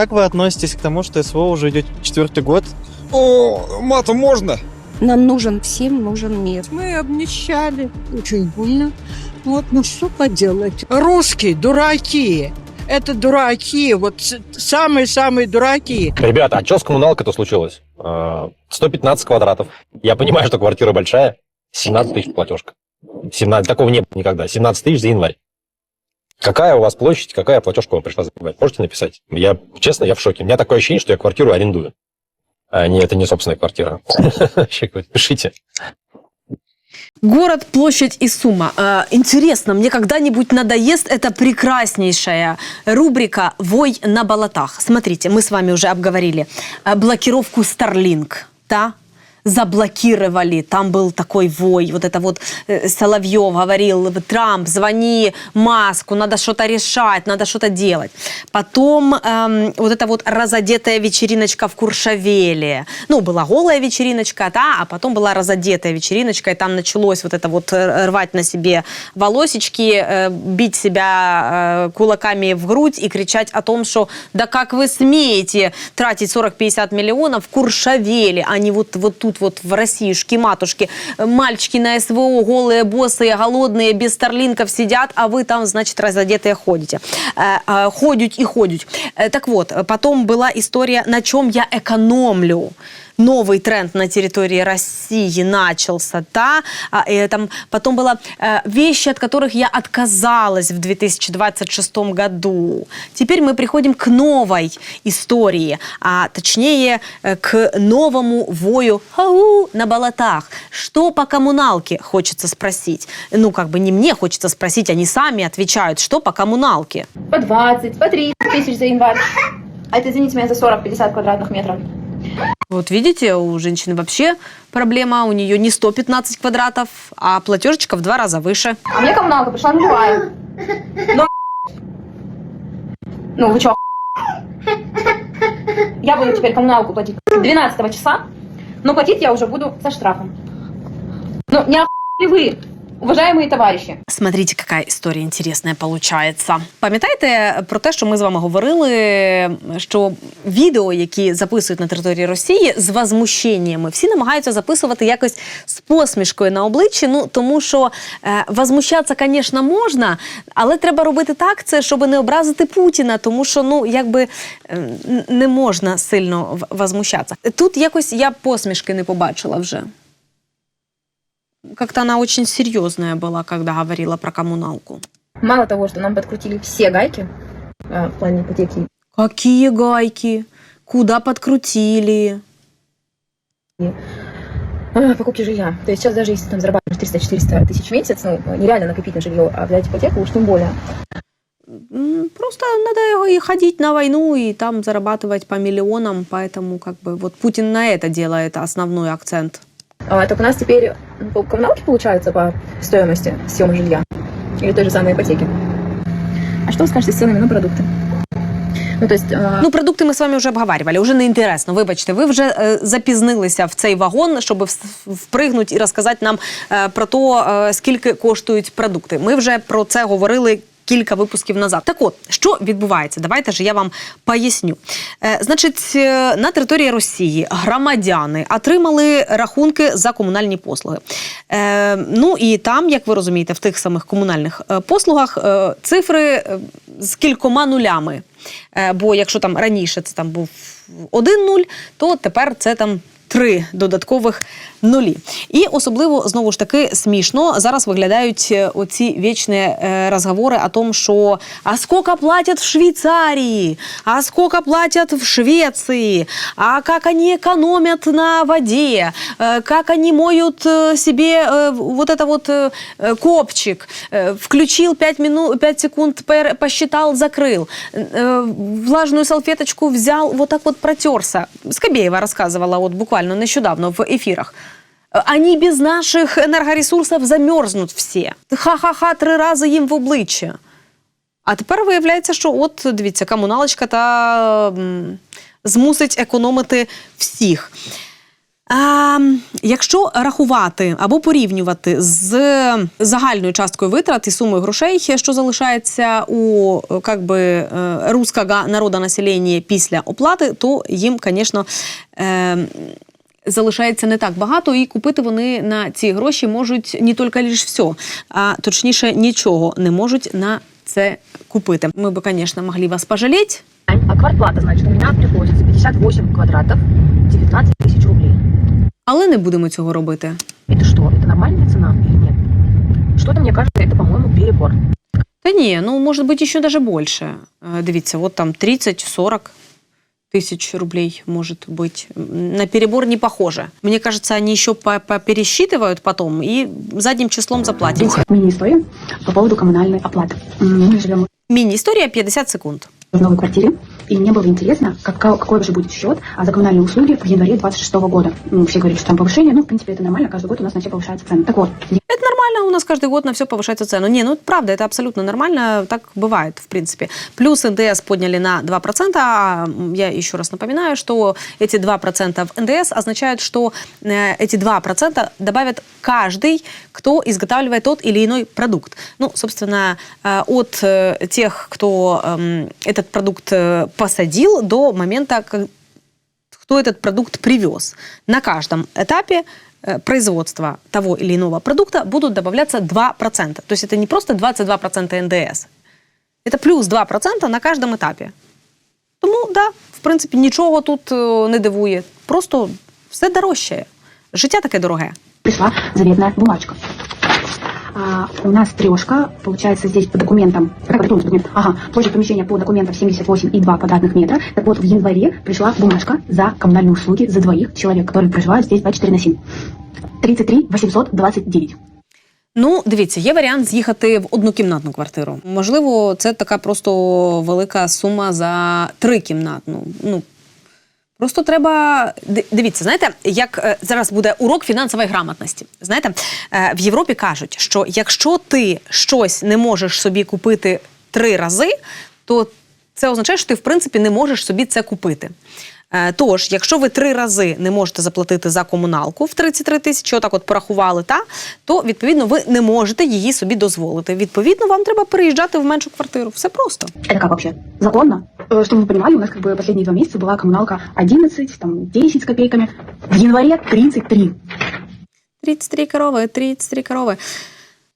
как вы относитесь к тому, что СВО уже идет четвертый год? О, матом можно? Нам нужен всем нужен мир. Мы обнищали, очень больно. Вот, ну что поделать? Русские дураки. Это дураки, вот самые-самые дураки. Ребята, а что с коммуналкой-то случилось? А, 115 квадратов. Я понимаю, что квартира большая. 17 тысяч платежка. 17, такого не было никогда. 17 тысяч за январь. Какая у вас площадь, какая платежка вам пришла забивать? Можете написать? Я, честно, я в шоке. У меня такое ощущение, что я квартиру арендую. А не, это не собственная квартира. Пишите. Город, площадь и сумма. Э, интересно, мне когда-нибудь надоест эта прекраснейшая рубрика «Вой на болотах». Смотрите, мы с вами уже обговорили э, блокировку Starlink, да? Заблокировали, там был такой вой, вот это вот э, Соловьев говорил, Трамп, звони Маску, надо что-то решать, надо что-то делать. Потом эм, вот эта вот разодетая вечериночка в Куршавеле, ну, была голая вечериночка, да, а потом была разодетая вечериночка, и там началось вот это вот э, рвать на себе волосечки, э, бить себя э, кулаками в грудь и кричать о том, что да как вы смеете тратить 40-50 миллионов в Куршавеле, а не вот, вот тут вот в Россиюшке, матушки. Мальчики на СВО, голые, босые, голодные, без старлинков сидят, а вы там, значит, разодетые ходите. Э, э, ходят и ходят. Э, Так вот, э, потом была история, на чем я экономлю. Новый тренд на территории России начался, да, а, и там потом было э, вещи, от которых я отказалась в 2026 году. Теперь мы приходим к новой истории, а точнее э, к новому вою «Ау» на болотах. Что по коммуналке, хочется спросить. Ну, как бы не мне хочется спросить, они сами отвечают, что по коммуналке. по 20, по 30 тысяч за январь. А это, извините меня, за 40-50 квадратных метров. Вот видите, у женщины вообще проблема, у нее не 115 квадратов, а платежечка в два раза выше. А мне коммуналка пришла нулевая. Но... Ну, вы чё, Я буду теперь коммуналку платить 12 часа, но платить я уже буду со штрафом. Ну, не охуели вы, уважаемые товарищи. Смотрите, яка історія інтересна получається. Пам'ятаєте про те, що ми з вами говорили, що відео, які записують на території Росії з возмущеннями, всі намагаються записувати якось з посмішкою на обличчі. Ну тому що е, возмущатися, звісно, можна, але треба робити так, це щоб не образити Путіна, тому що ну якби е, не можна сильно возмущатися. Тут якось я посмішки не побачила вже. Как-то она очень серьезная была, когда говорила про коммуналку. Мало того, что нам подкрутили все гайки э, в плане ипотеки Какие гайки? Куда подкрутили? э, покупки жилья. То есть сейчас даже если там зарабатываешь 300-400 тысяч в месяц, ну, нереально накопить на жилье, а взять ипотеку уж тем более. Просто надо и ходить на войну и там зарабатывать по миллионам, поэтому как бы вот Путин на это делает основной акцент. А, так у нас теперь ну, по коммуналке получается по стоимости съема жилья или той же самой ипотеки. А что вы скажете с ценами на продукты? Ну, то есть, э, Ну, продукти ми з вами вже обговорювали, вже не інтересно. Вибачте, ви вже е, запізнилися в цей вагон, щоб вс- впригнути і розказати нам е, про те, е, скільки коштують продукти. Ми вже про це говорили. Кілька випусків назад. Так от, що відбувається? Давайте ж я вам поясню. Е, значить, е, на території Росії громадяни отримали рахунки за комунальні послуги. Е, ну і там, як ви розумієте, в тих самих комунальних е, послугах е, цифри е, з кількома нулями. Бо якщо там раніше це там був один нуль, то тепер це там три додаткових нулі. І особливо знову ж таки смішно зараз виглядають е, оці вічні е, розговори о том, що а скільки платять в Швейцарії, а скільки платять в Швеції, а як вони економять на воді, е, як вони моють е, себе е, вот это вот е, е, копчик, е, включил 5, минут, 5 секунд, пер- посчитал, закрыл, э, влажную салфеточку взял, вот так вот протерся. Скобеева рассказывала вот буквально нещодавно в эфирах. Э, Они без наших енергоресурсів замерзнуть всі. Ха-ха-ха, три рази їм в обличчя. А тепер виявляється, що от дивіться, комуналочка та змусить економити всіх. А, якщо рахувати або порівнювати з загальною часткою витрат і сумою грошей, що залишається у как би, е, русского народа населення після оплати, то їм, звісно, залишається не так багато, і купити вони на ці гроші можуть не тільки лише все, а точніше нічого не можуть на це купити. Ми би, звісно, могли вас пожаліти. А квартплата, значит, у меня приходится 58 квадратов, 19 тысяч рублей. Але не будемо цього робити. Это что, это нормальная цена или нет? Что-то мне кажется, это, по-моему, перебор. Та ні, ну може бути ще даже більше. Е, Дивіться, от там 30-40 Тысяч рублей может быть. На перебор не похоже. Мне кажется, они еще по- пересчитывают потом и задним числом заплатят. Мини-история по поводу коммунальной оплаты. Мы живем Мини-история 50 секунд. в новой квартире, и мне было интересно, какой, какой же будет счет а за коммунальные услуги в январе 26 года. М, Все говорят, что там повышение, ну, в принципе, это нормально, каждый год у нас на все повышаются цены. Так вот, Это у нас каждый год на все повышается цену. Не, ну правда, это абсолютно нормально, так бывает, в принципе. Плюс НДС подняли на 2%, а я еще раз напоминаю, что эти 2% в НДС означают, что э, эти 2% добавят каждый, кто изготавливает тот или иной продукт. Ну, собственно, э, от э, тех, кто эм, этот продукт посадил, до момента, кто этот продукт привез. На каждом этапе производства того или иного продукта будут добавляться 2%. То есть это не просто 22% НДС, это плюс 2% на каждом этапе. Тому, да, в принципі, нічого тут е, не дивує. Просто все дорожчає. Життя таке дороге. пришла заветная бумажка. А, у нас трешка, получается, здесь по документам, как электронный документ, ага, площадь помещения по документам 78,2 квадратных метра. Так вот, в январе пришла бумажка за коммунальные услуги за двоих человек, которые проживают здесь 24 на 7. 33 829. Ну, дивіться, є варіант з'їхати в однокімнатну квартиру. Можливо, це така просто велика сума за трикімнатну. Ну просто треба дивіться, знаєте, як е, зараз буде урок фінансової грамотності. Знаєте, е, в Європі кажуть, що якщо ти щось не можеш собі купити три рази, то це означає, що ти в принципі не можеш собі це купити. Е, Тож, якщо ви три рази не можете заплатити за комуналку в 33 тисячі, отак от порахували, та то відповідно ви не можете її собі дозволити. Відповідно, вам треба переїжджати в меншу квартиру. Все просто. Это как вообще? Законно? Э, Чтобы вы понимали, у нас как бы последние два месяца была коммуналка 11, там 10 с копейками. В январе 33. 33 корови, 33 корови.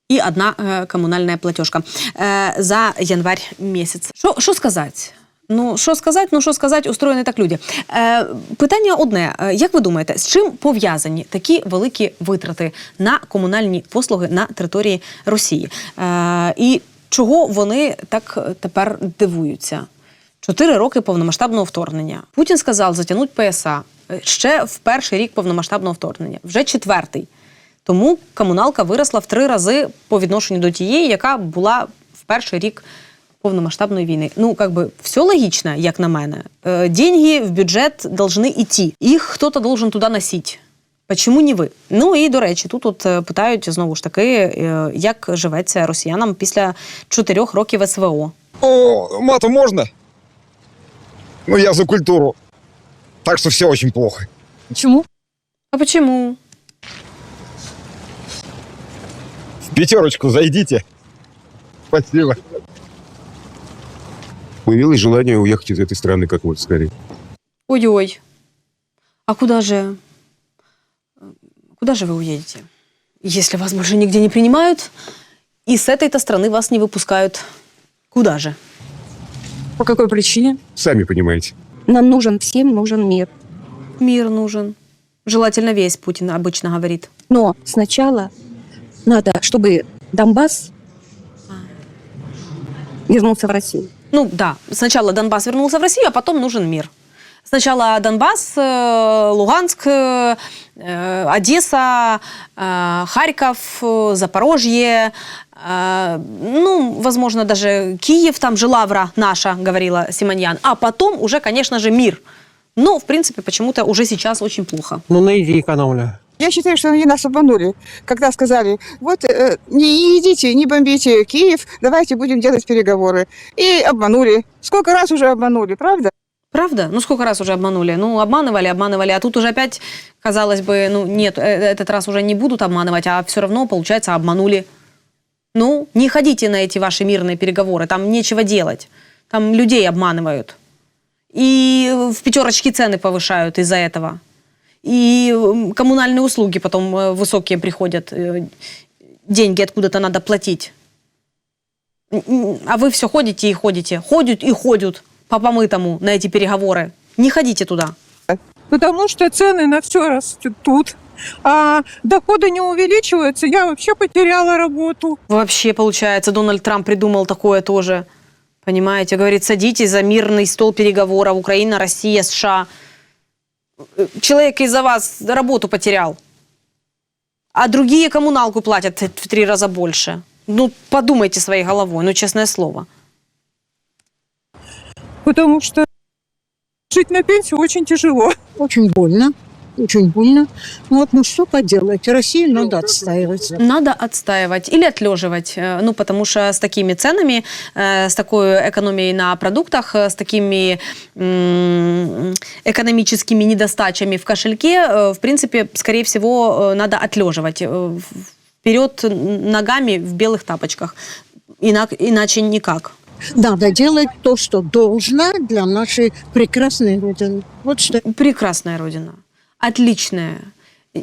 І одна е, комунальна платіжка е, за январь місяць. Що, що сказати? Ну, що сказати, ну що сказати, устроєні так люди. Е, питання одне: Е, як ви думаєте, з чим пов'язані такі великі витрати на комунальні послуги на території Росії? Е, і чого вони так тепер дивуються? Чотири роки повномасштабного вторгнення. Путін сказав затягнуть ПСА Е, ще в перший рік повномасштабного вторгнення, вже четвертий. Тому комуналка виросла в три рази по відношенню до тієї, яка була в перший рік повномасштабної війни. Ну, как бы, все логично, як на мене. Е, деньги в бюджет должны йти. Їх хтось должен туди носити. Почому не ви? Ну і до речі, тут от е, питають знову ж таки, е, як живеться росіянам після чотирьох років СВО. О, мату можно? Ну, я за культуру. Так что все очень плохо. Почему? А чому? В пятерочку зайдите. Спасибо. Появилось желание уехать из этой страны как можно скорее. Ой-ой. А куда же... Куда же вы уедете? Если вас больше нигде не принимают, и с этой-то страны вас не выпускают. Куда же? По какой причине? Сами понимаете. Нам нужен, всем нужен мир. Мир нужен. Желательно весь, Путин обычно говорит. Но сначала надо, чтобы Донбасс вернулся в Россию. Ну да, сначала Донбасс вернулся в Россию, а потом нужен мир. Сначала Донбасс, э, Луганск, э, э, Одесса, Харьков, Запорожье, ну, возможно, даже Киев, там же Лавра наша, говорила Симоньян, а потом уже, конечно же, мир. Но, в принципе, почему-то уже сейчас очень плохо. Ну, на еде экономлю. Я считаю, что они нас обманули, когда сказали, вот э, не едите, не бомбите Киев, давайте будем делать переговоры. И обманули. Сколько раз уже обманули, правда? Правда? Ну, сколько раз уже обманули? Ну, обманывали, обманывали, а тут уже опять, казалось бы, ну, нет, э, этот раз уже не будут обманывать, а все равно, получается, обманули. Ну, не ходите на эти ваши мирные переговоры, там нечего делать. Там людей обманывают. И в пятерочки цены повышают из-за этого. И коммунальные услуги потом э, высокие приходят. э, Деньги откуда-то надо платить. А вы все ходите и ходите. Ходят и ходят по помытому на эти переговоры. Не ходите туда. Потому что цены на все растут, а доходы не увеличиваются. Я вообще потеряла работу. Вообще, получается, Дональд Трамп придумал такое тоже. Понимаете, говорит, садитесь за мирный стол переговоров Украина, Россия, США. Человек из-за вас работу потерял. А другие коммуналку платят в три раза больше. Ну, подумайте своей головой, ну, честное слово. Потому что жить на пенсию очень тяжело. Очень больно. Очень больно. Вот, ну что поделать? Россию надо отстаивать. Надо отстаивать или отлеживать. Э, Ну, потому что с такими ценами, э, с такой экономией на продуктах, э, с такими экономическими недостачами в кошельке, в принципе, скорее всего, надо отлеживать. Вперед ногами в белых тапочках. Иначе никак. Надо делать то, что должно для нашей прекрасной Родины. Вот что. Прекрасная родина. Отличная.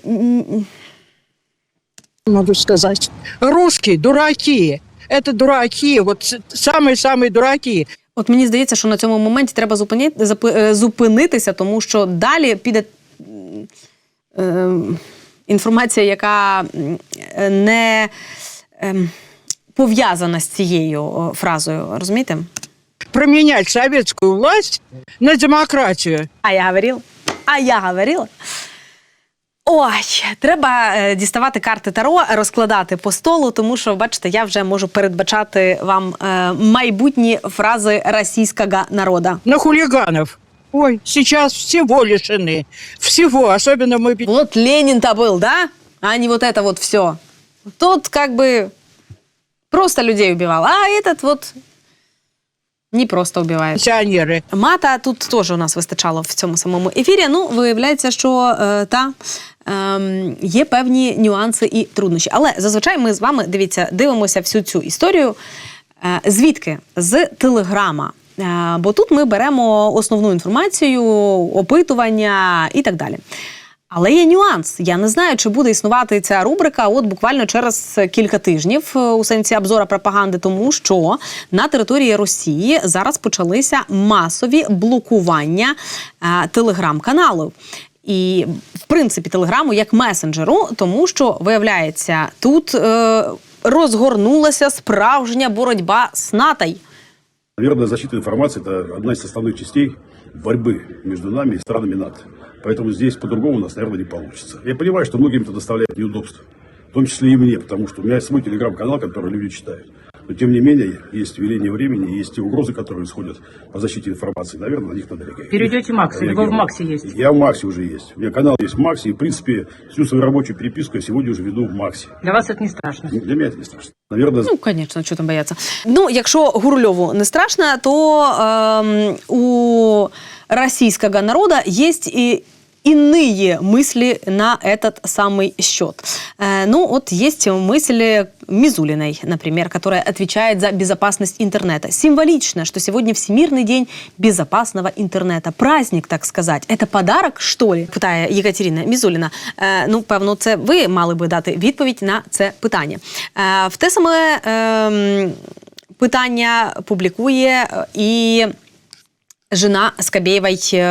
М, могу сказать. Русские дураки. Это дураки, вот с- самые-самые дураки. От мені здається, що на цьому моменті треба зупини- запи- е, зупинитися, тому що далі піде м, е, інформація, яка м, е, не ем, пов'язана з цією о, фразою. Розумієте? Променять советскую власть на демократию. А я говорила. А я говорила. Ой, треба е, діставати карти Таро, розкладати по столу, тому що, бачите, я вже можу передбачати вам е, майбутні фрази російського народу. На хулиганов. Ой, сейчас всего лишены. Всего. Особенно мы... Вот Ленин-то был, да? А не вот это вот все. Тот как бы просто людей убивал, а этот вот не просто убиває. Пенсионеры. Мата тут теж у нас вистачало в цьому самому ефірі. Ну, виявляється, що е, та ем, є певні нюанси і труднощі. Але зазвичай ми з вами дивіться, дивимося всю цю історію. Е, звідки? З телеграма. Е, бо тут ми беремо основну інформацію, опитування і так далі. Але є нюанс. Я не знаю, чи буде існувати ця рубрика от буквально через кілька тижнів е, у сенсі обзора пропаганди, тому що на території Росії зараз почалися масові блокування е, телеграм-каналів. І, в принципі, телеграму як месенджеру, тому що виявляється, тут е, розгорнулася справжня боротьба з натай. Наверное, защита информации – это одна из составных частей борьбы между нами и странами НАТО. Поэтому здесь по-другому у нас, наверное, не получится. Я понимаю, что многим это доставляет неудобства. В том числе и мне, потому что у меня есть свой телеграм-канал, который люди читают. Но, тем не менее, есть веление времени, есть те угрозы, которые исходят по защите информации. Наверное, на них надо реагировать. Перейдете в Макс, или вы в Максе есть? Я в Максе уже есть. У меня канал есть в Максе. И, в принципе, всю свою рабочую переписку я сегодня уже веду в Максе. Для вас это не страшно? Для меня это не страшно. Наверное, Ну, звісно, що там бояться. Ну, якщо Гурльову не страшно, то ем, у російського народу є і иные мысли на этот самый счет. Э, ну, вот есть мысли Мизулиной, например, которая отвечает за безопасность интернета. Символично, что сегодня Всемирный день безопасного интернета. Праздник, так сказать. Это подарок, что ли? Питає Єкатерина Мізуліна. Е, ну, певно, це ви мали би дати відповідь на це питання. Е, в те саме е, питання публікує е, і жена Скабєєвої е,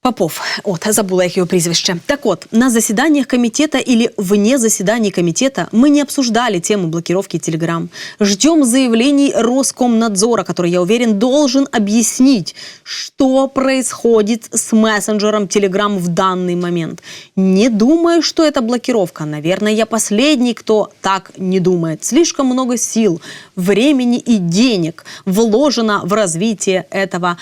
Попов. От, забула, як його прізвище. Так от, на заседаниях комитета или вне заседаний комитета мы не обсуждали тему блокировки Телеграм. Ждем заявлений Роскомнадзора, который, я уверен, должен объяснить, что происходит с мессенджером Телеграм в данный момент. Не думаю, что это блокировка. Наверное, я последний, кто так не думает. Слишком много сил, времени и денег вложено в развитие этого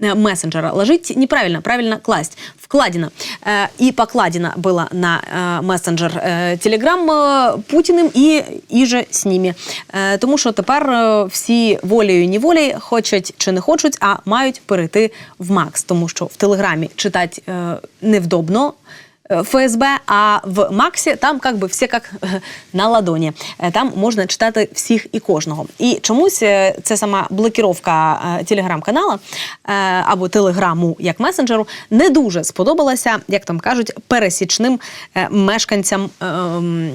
мессенджера. Ложить неправильно, правильно класть. Вкладина. Э, И покладина было на э, мессенджер э, Телеграм э, Путіним і, і же з ними. Е, Тому що тепер е, всі волею і неволею хочуть чи не хочуть, а мають перейти в Макс. Тому що в Телеграмі читати е, невдобно. е, ФСБ, а в Максі там как би всі як е, на ладоні. Е, Там можна читати всіх і кожного. І чомусь е, це сама блокіровка е, телеграм-канала е, або телеграму як месенджеру не дуже сподобалася, як там кажуть, пересічним е, мешканцям. ем,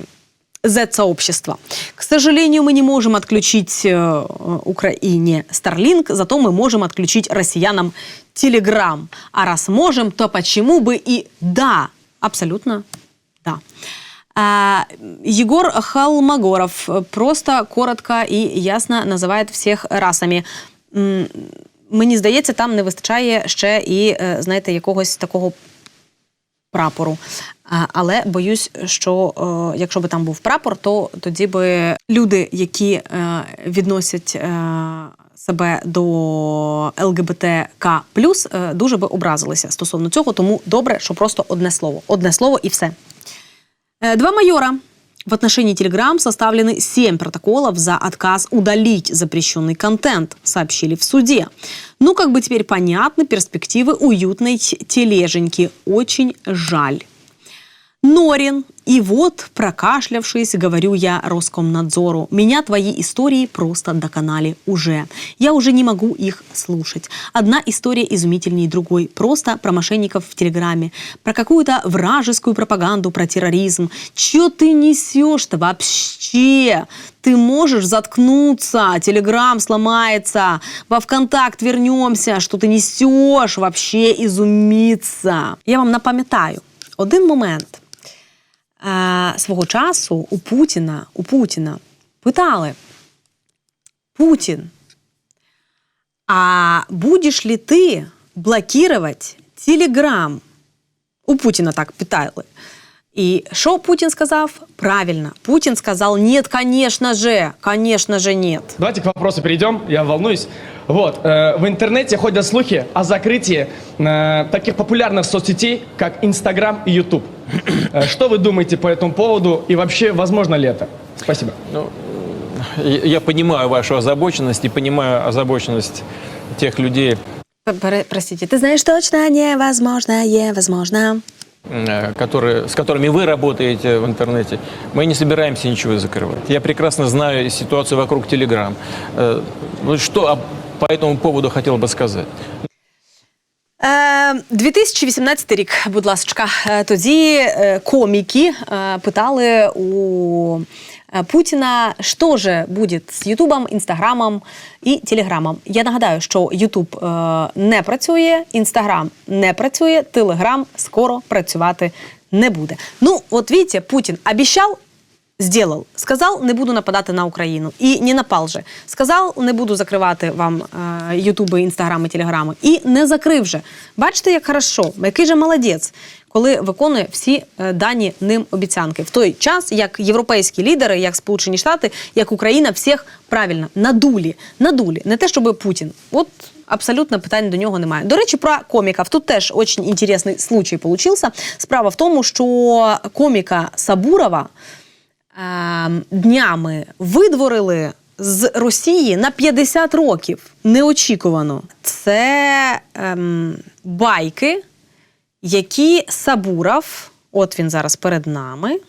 Z-сообщества. К сожалению, мы не можем отключить э, Украине Starlink, зато мы можем отключить россиянам Telegram. А раз можем, то почему бы и да? Абсолютно да. Егор Холмогоров просто коротко і ясно називає всіх расами. Мені здається, там не вистачає ще і, е, знаєте, якогось такого прапору. Але боюсь, що е, якщо би там був прапор, то тоді би люди, які е, відносять себе до ЛГБТК е, дуже би образилися стосовно цього. Тому добре, що просто одне слово. Одне слово і все. Э, Два майора. В отношении Telegram составлены семь протоколов за отказ удалить запрещенный контент, сообщили в суде. Ну, как бы теперь понятны перспективы уютной тележеньки. Очень жаль. Норин. И вот, прокашлявшись, говорю я Роскомнадзору, меня твои истории просто доконали уже. Я уже не могу их слушать. Одна история изумительнее другой. Просто про мошенников в Телеграме, про какую-то вражескую пропаганду, про терроризм. Че ты несешь-то вообще? Ты можешь заткнуться, Телеграм сломается, во ВКонтакт вернемся, что ты несешь, вообще изумиться. Я вам напам'ятаю один момент Е, свого часу у Путіна, у Путіна питали: Путін, а будеш ли ти блокувати Телеграм? У Путіна так питали. І що Путін сказав? Правильно, Путін сказав: нет, конечно же, конечно же, нет. Давайте к вопросу перейдем, я волнуюсь. Вот, э, в интернете ходят слухи о закрытии э, таких популярных соцсетей, как Инстаграм и Ютуб. Э, Что вы думаете по этому поводу и вообще возможно ли это? Спасибо. Ну, я я понимаю вашу озабоченность и понимаю озабоченность тех людей, Простите, ты знаешь точно невозможно, возможно. э, которые, с которыми вы работаете в интернете. Мы не собираемся ничего закрывать. Я прекрасно знаю ситуацию вокруг Телеграм. Э, Ну, что об- по этому поводу хотел бы сказать? Е, 2018 рік, будь ласка, Е, тоді е, коміки е, питали у е, Путіна, що же буде з Ютубом, Інстаграмом і Телеграмом. Я нагадаю, що Ютуб е, не працює, Інстаграм не працює, Телеграм скоро працювати не буде. Ну, от видите, Путін обіцяв, Сделал. Сказав, не буду нападати на Україну. І не напал же. Сказав, не буду закривати вам е, Ютуби, інстаграми, телеграми. І не закрив же. Бачите, як хорошо, який же молодець, коли виконує всі е, дані ним обіцянки. В той час, як європейські лідери, як Сполучені Штати, як Україна, всіх правильно надулі. Надулі. Не те, щоб Путін. От абсолютно питань до нього немає. До речі, про коміків. Тут теж дуже інтересний случай получився. Справа в тому, що коміка Сабурова днями видворили з Росії на 50 років. Неочікувано. Це ем, байки, які Сабуров, от він зараз перед нами.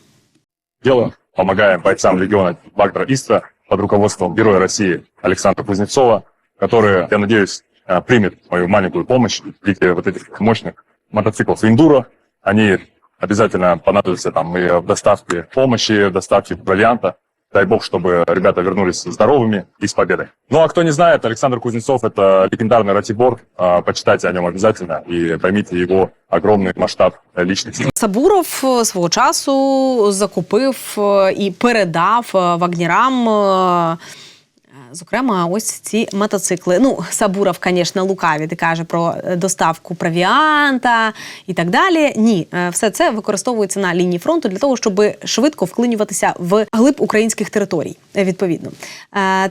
делаем. Помогаем бойцам легиона Вагнера Иста под руководством Героя России Александра Кузнецова, который, я надеюсь, э, примет мою маленькую помощь в виде вот этих мощных мотоциклов Индуро. Они обязательно понадобятся там и в доставке помощи, в доставке провианта. Дай бог, чтобы ребята вернулись здоровыми и с победой. Ну а кто не знает, Александр Кузнецов это легендарный ратибор. А, Почитайте о нем обязательно и поймите его огромный масштаб э, личности. Сабуров е, свого часу закупив е, і передав е, вагнірам е, Зокрема, ось ці мотоцикли. Ну, Сабуров, звісно, лукаві, де каже про е, доставку провіанта і так далі. Ні, е, все це використовується на лінії фронту для того, щоб швидко вклинюватися в глиб українських територій. е, Відповідно,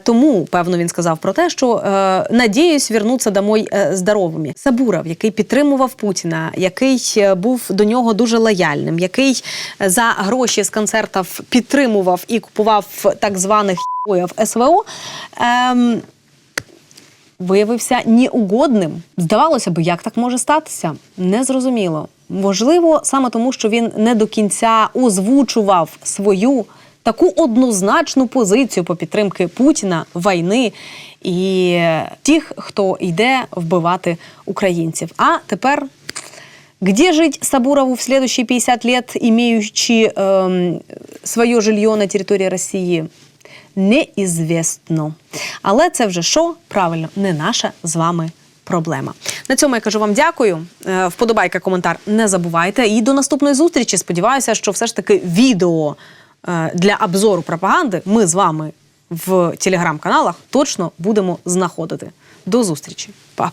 тому певно він сказав про те, що надіюсь вернуться домой здоровими. Сабуров, який підтримував Путіна, який був до нього дуже лояльним, який за гроші з концертів підтримував і купував так званих «хіоїв» СВО. Ем, виявився неугодним. Здавалося б, як так може статися? Незрозуміло. Можливо, саме тому, що він не до кінця озвучував свою таку однозначну позицію по підтримки Путіна, війни і тих, хто йде вбивати українців. А тепер. Где жить Сабурову в следующие 50 лет, имеючи эм, свое жилье на території Росії? Неізвісно. Але це вже що? Правильно, не наша з вами проблема. На цьому я кажу вам дякую. Е, Вподобайка, коментар не забувайте. І до наступної зустрічі. Сподіваюся, що все ж таки відео е, для обзору пропаганди ми з вами в телеграм-каналах точно будемо знаходити. До зустрічі. Па-па.